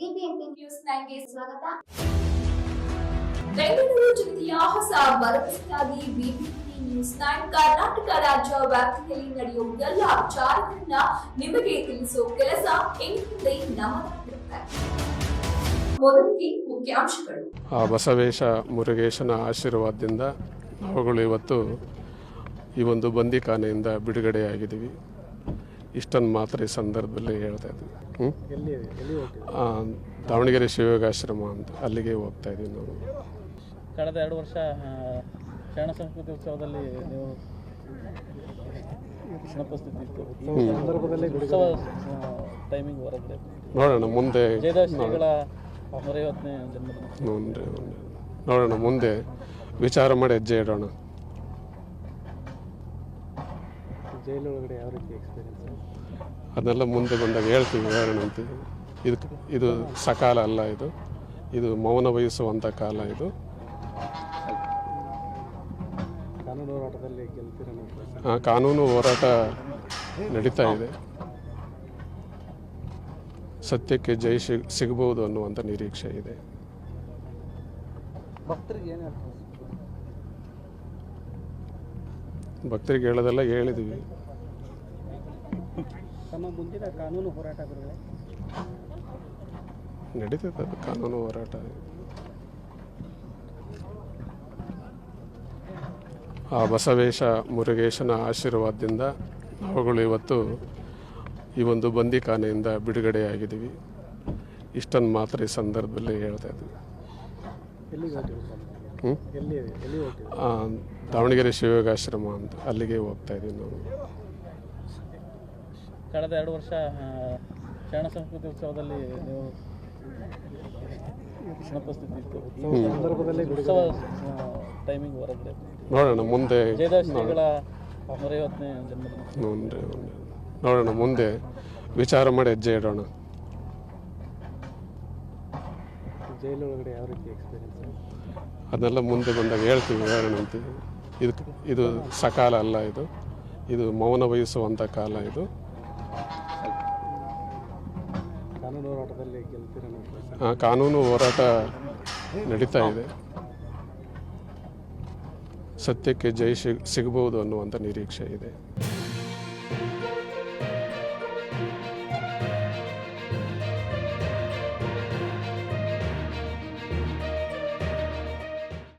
BBMP news ನೈನ್ಗೆ ಸ್ವಾಗತ. ಬೆಂಗಳೂರು ಜಿಲ್ಲೆಯ ಹೊಸ ಭರವಸೆಯಾಗಿ ಬಿಬಿಎಂಪಿ ನ್ಯೂಸ್ ನೈನ್ ಕರ್ನಾಟಕ ರಾಜ್ಯ ವ್ಯಾಪ್ತಿಯಲ್ಲಿ ನಡೆಯುವ ಎಲ್ಲ ವಿಚಾರಗಳನ್ನ ನಿಮಗೆ ತಿಳಿಸುವ ಕೆಲಸ ಇನ್ಮುಂದೆ ನಮ್ಮದಾಗಿರುತ್ತೆ ಮೊದಲಿಗೆ ಮುಖ್ಯಾಂಶಗಳು. ಆ ಬಸವೇಶ ಮುರುಗೇಶನ ಆಶೀರ್ವಾದದಿಂದ ನಾವುಗಳು ಇವತ್ತು ಈ ಒಂದು ಬಂದಿಖಾನೆಯಿಂದ ಬಿಡುಗಡೆಯಾಗಿದ್ದೀವಿ. ಇಷ್ಟನ್ನು ಮಾತ್ರ ಈ ಸಂದರ್ಭದಲ್ಲಿ ಹೇಳ್ತಾ ಇದ್ವಿ ದಾವಣಗೆರೆ ಶಿವಯೋಗಾಶ್ರಮ ಅಂತ ಅಲ್ಲಿಗೆ ಹೋಗ್ತಾ ಇದ್ದೀವಿ ನಾವು. ಕಳೆದ ಎರಡು ವರ್ಷ ಶರಣ ಸಂಸ್ಕೃತಿ ಉತ್ಸವದಲ್ಲಿ ನೀವು ಟೈಮಿಂಗ್ ನೋಡೋಣ ಮುಂದೆ. ನೋಡೋಣ ಮುಂದೆ ವಿಚಾರ ಮಾಡಿ ಹೆಜ್ಜೆ ಇಡೋಣ ಜೈಲೊಳಗಡೆ ಯಾವ ರೀತಿ ಎಕ್ಸ್ಪೀರಿಯನ್ಸ್ ಅದನ್ನೆಲ್ಲ ಮುಂದೆ ಬಂದಾಗ ಹೇಳ್ತೀವಿ ವಿವರಣೆ ಅಂತೀವಿ ಇದು ಇದು ಸಕಾಲ ಅಲ್ಲ ಇದು. ಇದು ಮೌನ ವಹಿಸುವಂಥ ಕಾಲ ಇದು. ಕಾನೂನು ಹೋರಾಟದಲ್ಲಿ ಗೆಲ್ತೀರ ಕಾನೂನು ಹೋರಾಟ ನಡೀತಾ ಇದೆ. ಸತ್ಯಕ್ಕೆ ಜೈ ಸಿಗ್ ಸಿಗಬಹುದು ಅನ್ನುವಂಥ ನಿರೀಕ್ಷೆ ಇದೆ. ಭಕ್ತರಿಗೆ ಹೇಳೋದೆಲ್ಲ ಹೇಳಿದ್ದೀವಿ ತಮ್ಮ ಮುಂದಿನ ಕಾನೂನು ಹೋರಾಟಗಳು ನಡೀತದೆ ಕಾನೂನು ಹೋರಾಟ. ಆ ಬಸವೇಶ ಮುರುಗೇಶನ ಆಶೀರ್ವಾದದಿಂದ ನಾವುಗಳು ಇವತ್ತು ಈ ಒಂದು ಬಂದಿಖಾನೆಯಿಂದ ಬಿಡುಗಡೆಯಾಗಿದ್ದೀವಿ. ಇಷ್ಟನ್ನು ಮಾತ್ರ ಈ ಸಂದರ್ಭದಲ್ಲಿ ಹೇಳ್ತಾ ಇದ್ದೀವಿ ದಾವಣಗೆರೆ ಶಿವಯೋಗಾಶ್ರಮ ಅಂತ ಅಲ್ಲಿಗೆ ಹೋಗ್ತಾ ಇದ್ದೀವಿ ನಾವು. ಕಳೆದ ಎರಡು ವರ್ಷ ಶರಣ ಸಂಸ್ಕೃತಿ ಉತ್ಸವದಲ್ಲಿ ನೀವು ಅನುಪಸ್ಥಿತಿ ಇತ್ತು. ಸಂದರ್ಭದಲ್ಲಿ ಉತ್ಸವ ಟೈಮಿಂಗ್ ಹೊರಗಡೆ ನೋಡೋಣ ಮುಂದೆ ಜಯದಾಸ್ ಶ್ರೀಗಳ ನೂರೈವತ್ತನೇ ಜನ್ಮದಿನ. ನೋಡೋಣ ಮುಂದೆ ವಿಚಾರ ಮಾಡಿ ಹೆಜ್ಜೆ ಇಡೋಣ ಜೈಲೊಳಗಡೆ ಯಾವ ರೀತಿ ಎಕ್ಸ್ಪೀರಿಯನ್ಸ್ ಅದನ್ನೆಲ್ಲ ಮುಂದೆ ಬಂದಾಗ ಹೇಳ್ತೀವಿ ಹೇಳೋಣ ಅಂತೀವಿ ಇದು ಇದು ಸಕಾಲ ಅಲ್ಲ ಇದು. ಇದು ಮೌನ ವಹಿಸುವಂಥ ಕಾಲ ಇದು. ಕಾನೂನು ಹೋರಾಟ ನಡೀತಾ ಇದೆ. ಸತ್ಯಕ್ಕೆ ಜೈ ಸಿಗ್ ಸಿಗಬಹುದು ಅನ್ನುವಂಥ ನಿರೀಕ್ಷೆ ಇದೆ.